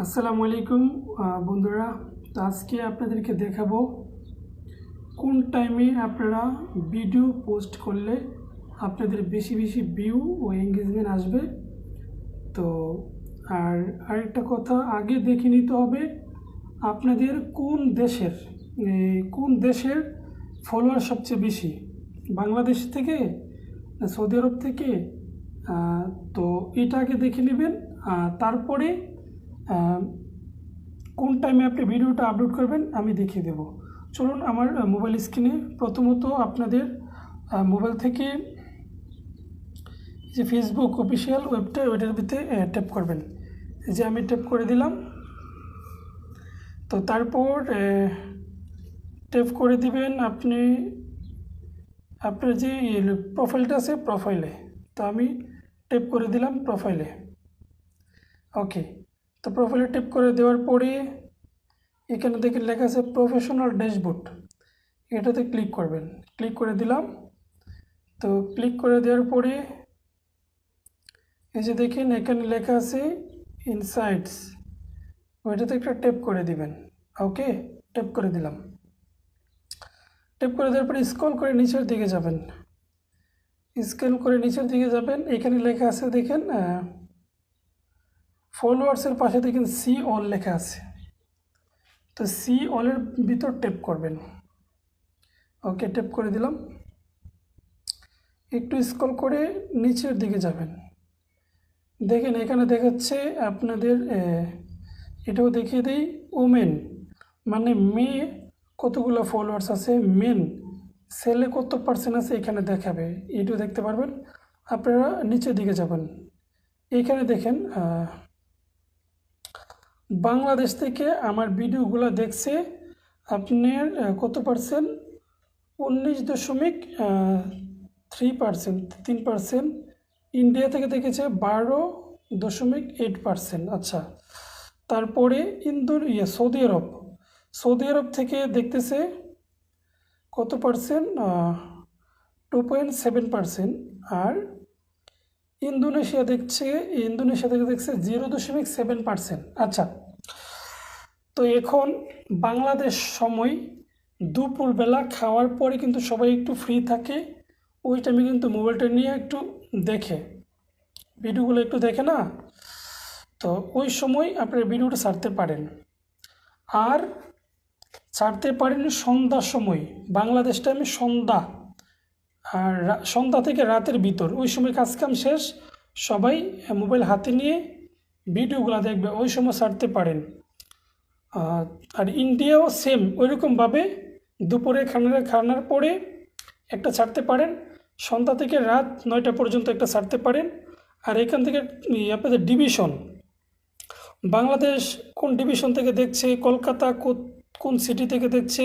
আসসালামু আলাইকুম বন্ধুরা। তো আজকে আপনাদেরকে দেখাবো কোন টাইমে আপনারা ভিডিও পোস্ট করলে আপনাদের বেশি বেশি ভিউ ও এঙ্গেজমেন্ট আসবে। তো আর আরেকটা কথা, আগে দেখে নিতে হবে আপনাদের কোন দেশের কোন দেশের ফলোয়ার সবচেয়ে বেশি? বাংলাদেশ থেকে সৌদি আরব থেকে? তো এটা আগে দেখে নেবেন তারপরে কোন টাইমে আপনি ভিডিওটা আপলোড করবেন, আমি দেখিয়ে দেব। চলুন আমার মোবাইল স্ক্রিনে প্রথমত আপনাদের মোবাইল থেকে যে ফেসবুক অফিসিয়াল ওয়েবটা ওইটার ভিতরে ট্যাপ করবেন। যে আমি ট্যাপ করে দিলাম। তো তারপর ট্যাপ করে দিবেন আপনি, আপনার যে প্রোফাইলটা আছে প্রোফাইলে তো আমি ট্যাপ করে দিলাম প্রোফাইলে ওকে তো প্রোফাইলে ট্যাপ করে দেওয়ার পরে এখানে দেখে লেখা আছে প্রফেশনাল ড্যাশবোর্ড এটাতে ক্লিক করবেন। ক্লিক করে দিলাম। তো ক্লিক করে দেওয়ার পরে এই যে দেখেন, এখানে লেখা আছে ইনসাইটস ওইটাতে একটা ট্যাপ করে দিবেন। ওকে ট্যাপ করে দিলাম। ট্যাপ করে দেওয়ার পরে স্ক্রল করে নিচের দিকে যাবেন। স্ক্রল করে নিচের দিকে যাবেন। এখানে লেখা আছে দেখেন ফলোয়ার্সের পাশে দেখেন সি অল লেখা আছে। তো সি অলের ভিতর ট্যাপ করবেন। ওকে ট্যাপ করে দিলাম। একটু স্ক্রল করে নিচের দিকে যাবেন। দেখেন এখানে দেখাচ্ছে আপনাদের এটাও দেখিয়ে দিই ওমেন মানে মেয়ে কতগুলো ফলোয়ার্স আছে মেন ছেলে কত পার্সেন্ট আছে এখানে দেখাবে। এটাও দেখতে পারবেন। আপনারা নিচের দিকে যাবেন। এখানে দেখেন বাংলাদেশ থেকে আমার ভিডিওগুলো দেখছে আপনার কত পার্সেন্ট উনিশ দশমিক থ্রি পার্সেন্ট তিন পার্সেন্ট ইন্ডিয়া থেকে দেখেছে বারো দশমিক এইট পার্সেন্ট আচ্ছা তারপরে ইন্দোর ইয়ে সৌদি আরব। সৌদি আরব থেকে দেখতেছে কত percent two point seven percent আর ইন্দোনেশিয়া দেখছে, ইন্দোনেশিয়া থেকে দেখছে জিরো দশমিক সেভেন পার্সেন্ট আচ্ছা তো এখন বাংলাদেশ সময় দুপুরবেলা খাওয়ার পরে কিন্তু সবাই একটু ফ্রি থাকে। ওই টাইমে কিন্তু মোবাইলটা নিয়ে একটু দেখে। ভিডিওগুলো একটু দেখে না? তো ওই সময় আপনার ভিডিওটা ছাড়তে পারেন। আর ছাড়তে পারেন সন্ধ্যার সময়। বাংলাদেশ টাইমে সন্ধ্যা। আর সন্ধ্যা থেকে রাতের ভিতর। ওই সময় কাজকাম শেষ। সবাই মোবাইল হাতে নিয়ে ভিডিওগুলো দেখবে। ওই সময় ছাড়তে পারেন। আর ইন্ডিয়াও সেম ওইরকমভাবে দুপুরে খানার খানার পরে একটা ছাড়তে পারেন, সন্ধ্যা থেকে রাত নয়টা পর্যন্ত একটা ছাড়তে পারেন, আর এখান থেকে আপনাদের ডিভিশন বাংলাদেশ কোন ডিভিশন থেকে দেখছে, কলকাতা কোন সিটি থেকে দেখছে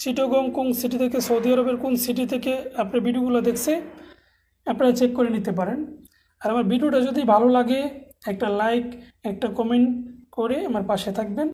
চিটগং কোন সিটি থেকে সৌদি আরবের কোন সিটি থেকে আপনার ভিডিওগুলো দেখছে, আপনারা চেক করে নিতে পারেন। আর আমার ভিডিওটা যদি ভালো লাগে, একটা লাইক একটা কমেন্ট করে আমার পাশে থাকবেন।